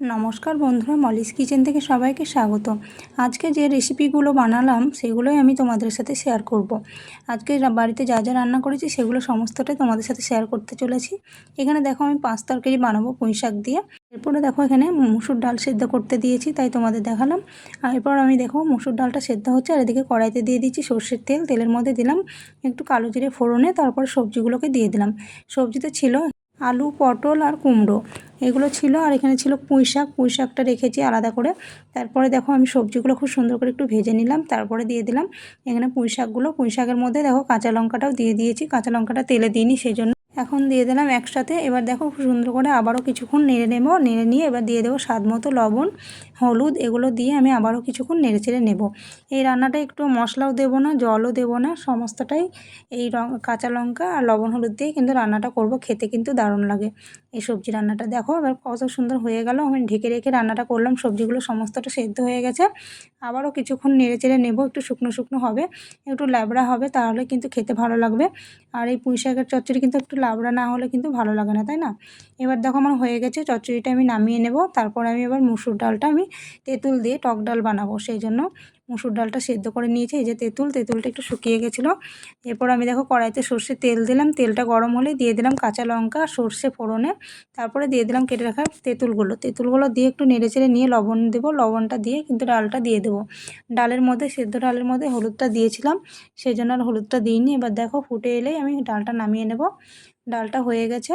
নমস্কার বন্ধুরা, Molly's kitchen থেকে সবাইকে স্বাগত। আজকে যে রেসিপিগুলো বানালাম, সেগুলোই আমি তোমাদের সাথে শেয়ার করব। আজকে বাড়িতে যা যা রান্না করেছি, সেগুলো সমস্তটাই তোমাদের সাথে শেয়ার করতে চলেছি। এখানে দেখো আমি পাঁচ তরকারি বানাবো পুঁই শাক দিয়ে। এরপরে দেখো এখানে মুসুর ডাল সেদ্ধ করতে দিয়েছি, তাই তোমাদের দেখালাম। আর এরপর আমি দেখো মুসুর ডালটা সেদ্ধ হচ্ছে, আর এদিকে কড়াইতে দিয়ে দিচ্ছি সর্ষের তেল, তেলের মধ্যে দিলাম একটু কালো জিরে ফোড়নে, তারপর সবজিগুলোকে দিয়ে দিলাম। সবজিতে ছিল আলু, পটল আর কুমড়ো। এগুলো ছিল আর এখানে ছিল পুঁই শাক। পুঁই শাকটা রেখেছি আলাদা করে। তারপরে দেখো আমি সবজিগুলো খুব সুন্দর করে একটু ভেজে নিলাম। তারপরে দিয়ে দিলাম এখানে পুঁই শাকগুলো। পুঁই শাকের মধ্যে দেখো কাঁচা লঙ্কাটাও দিয়ে দিয়েছি। কাঁচা লঙ্কাটা তেলে দিইনি সেই জন্য এখন দিয়ে দিলাম একসাথে। এবার দেখো খুব সুন্দর করে আবারও কিছুক্ষণ নেড়ে নেব। নেড়ে নিয়ে এবার দিয়ে দেবো স্বাদ মতো লবণ, হলুদ, এগুলো দিয়ে আমি আবারও কিছুক্ষণ নেড়ে চেড়ে নেব। এই রান্নাটা একটু মশলাও দেবো না, জলও দেবো না, সমস্তটাই এই কাঁচা লঙ্কা আর লবণ, হলুদ দিয়ে কিন্তু রান্নাটা করব। খেতে কিন্তু দারুণ লাগে এই সবজি রান্নাটা। দেখো এবার কত সুন্দর হয়ে গেল। আমি ঢেকে রেখে রান্নাটা করলাম। সবজিগুলো সমস্তটা সেদ্ধ হয়ে গেছে। আবারও কিছুক্ষণ নেড়ে চেড়ে নেব। একটু শুকনো শুকনো হবে, একটু ল্যাবড়া হবে, তাহলে কিন্তু খেতে ভালো লাগবে। আর এই পুঁই শাকের চচ্চড়ি কিন্তু একটু লাবড়া না হলে কিন্তু ভালো লাগে না, তাই না? এবার দেখো আমার হয়ে গেছে, চচ্চড়িটা আমি নামিয়ে নেব, তারপর আমি এবার মুসুর ডালটা আমি তেঁতুল দিয়ে টক ডাল বানাবো, সেই জন্য মুসুর ডালটা সেদ্ধ করে নিয়েছি, এই যে তেঁতুল, তেঁতুলটা একটু শুকিয়ে গেছিল। এরপর আমি দেখো কড়াইতে সর্ষে তেল দিলাম, তেলটা গরম হলে দিয়ে দিলাম কাঁচা লঙ্কা, সর্ষে ফোড়নে, তারপরে দিয়ে দিলাম কেটে রাখা তেঁতুলগুলো তেঁতুলগুলো দিয়ে একটু নেড়ে চেড়ে নিয়ে লবণ দেবো, লবণটা দিয়ে কিন্তু ডালটা দিয়ে দেবো। ডালের মধ্যে, সেদ্ধ ডালের মধ্যে হলুদটা দিয়েছিলাম, সেই জন্য আর হলুদটা দিইনি, এবার দেখো ফুটে এলেই আমি ডালটা নামিয়ে নেব। ডালটা হয়ে গেছে।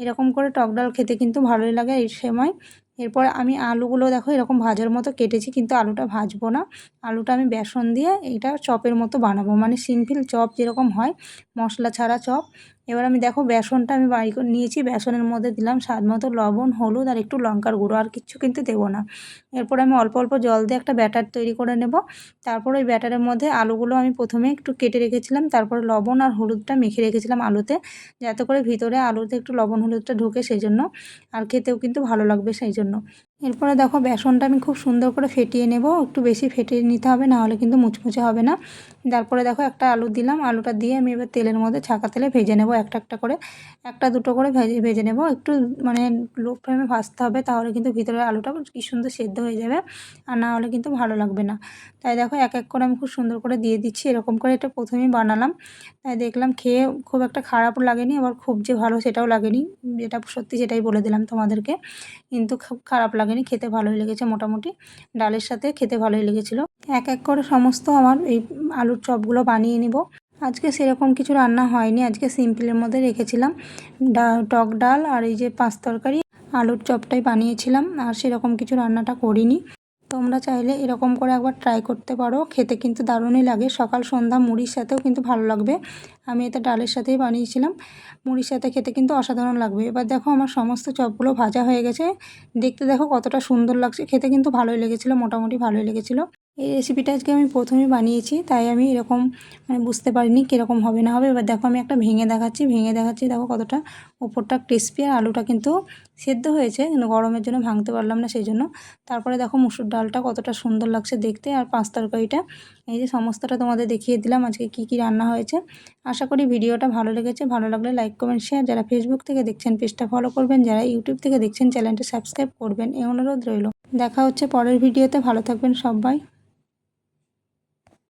এরকম করে টক ডাল খেতে কিন্তু ভালোই লাগে এই সময়। এরপর আমি আলুগুলো দেখো এরকম ভাজার মতো কেটেছি, কিন্তু আলুটা ভাজবো না। আলুটা আমি বেসন দিয়ে এটা চপের মতো বানাবো মানে সিম্পল চপ যেরকম হয়, মশলা ছাড়া চপ। এবার আমি দেখো বেসনটা আমি বাড়ি নিয়েছি, বেসনের মধ্যে দিলাম স্বাদ মতো লবণ, হলুদ আর একটু লঙ্কার গুঁড়ো, আর কিচ্ছু কিন্তু দেবো না। এরপর আমি অল্প অল্প জল দিয়ে একটা ব্যাটার তৈরি করে নেব। তারপর ওই ব্যাটারের মধ্যে আলুগুলো আমি প্রথমে একটু কেটে রেখেছিলাম, তারপর লবণ আর হলুদটা মেখে রেখেছিলাম আলুতে, যাতে করে ভিতরে আলুতে একটু লবণ হলুদটা ঢোকে সেই জন্য আর খেতেও কিন্তু ভালো লাগবে সেই জন্য। ምንድን ነው এরপরে দেখো বেসনটা আমি খুব সুন্দর করে ফেটিয়ে নেব। একটু বেশি ফেটিয়ে নিতে হবে, না হলে কিন্তু মুচমুচে হবে না। তারপরে দেখো একটা আলু দিলাম, আলুটা দিয়ে আমি এবার তেলের মধ্যে ছাকা তেলে ভেজে নেব একটা একটা করে। একটা দুটো করে ভেজে ভেজে নেব। একটু মানে লো ফ্লেমে ভাজতে হবে, তাহলে কিন্তু ভিতরে আলুটা কি সুন্দর সেদ্ধ হয়ে যাবে, আর না হলে কিন্তু ভালো লাগবে না। তাই দেখো এক এক করে আমি খুব সুন্দর করে দিয়ে দিচ্ছি, এরকম করে এটা প্রথমেই বানালাম। তাই দেখলাম খেয়ে খুব একটা খারাপ লাগেনি, আবার খুব যে ভালো সেটাও লাগেনি, যেটা সত্যি সেটাই বলে দিলাম তোমাদেরকে। কিন্তু খুব খারাপ লাগেনি, খেতে ভালোই লেগেছে মোটামুটি। ডালের সাথে খেতে ভালোই লেগেছিলো। এক এক করে সমস্ত আমার এই আলুর চপগুলো বানিয়ে নিব। আজকে সেরকম কিছু রান্না হয়নি, আজকে সিম্পলের মধ্যে রেখেছিলাম। টক ডাল আর এই যে পাঁচ তরকারি, আলুর চপটাই বানিয়েছিলাম, আর সেরকম কিছু রান্নাটা করিনি। তোমরা চাইলে এরকম করে একবার ট্রাই করতে পারো। খেতে কিন্তু দারুণই লাগে। সকাল, সন্ধ্যা মুড়ির সাথেও কিন্তু ভালো লাগবে। আমি এটা ডালের সাথেই বানিয়েছিলাম। মুড়ির সাথে খেতে কিন্তু অসাধারণ লাগবে। এবার দেখো আমার সমস্ত চপগুলো ভাজা হয়ে গেছে। দেখতে দেখো কতটা সুন্দর লাগছে। খেতে কিন্তু ভালোই লেগেছিলো, মোটামুটি ভালোই লেগেছিলো। এই রেসিপিটা আজকে আমি প্রথমে বানিয়েছি, তাই আমি এরকম মানে বুঝতে পারিনি কীরকম হবে না হবে। এবার দেখো আমি একটা ভেঙে দেখাচ্ছি ভেঙে দেখাচ্ছি, দেখো কতটা ওপরটা ক্রিস্পি আর আলুটা কিন্তু সেদ্ধ হয়েছে, কিন্তু গরমের জন্য ভাঙতে পারলাম না সেই জন্য। তারপরে দেখো মুসুর ডালটা কতটা সুন্দর লাগছে দেখতে, আর পাঁচ তরকারিটা, এই যে সমস্তটা তোমাদের দেখিয়ে দিলাম আজকে কি কি রান্না হয়েছে। আশা করি ভিডিওটা ভালো লেগেছে, ভালো লাগলে লাইক কমেন্ট শেয়ার যারা ফেসবুক থেকে দেখছেন, পেজটা ফলো করবেন, যারা ইউটিউব থেকে দেখছেন চ্যানেলটা সাবস্ক্রাইব করবেন, এই অনুরোধ রইল। দেখা হচ্ছে পরের ভিডিওতে, ভালো থাকবেন সবাই।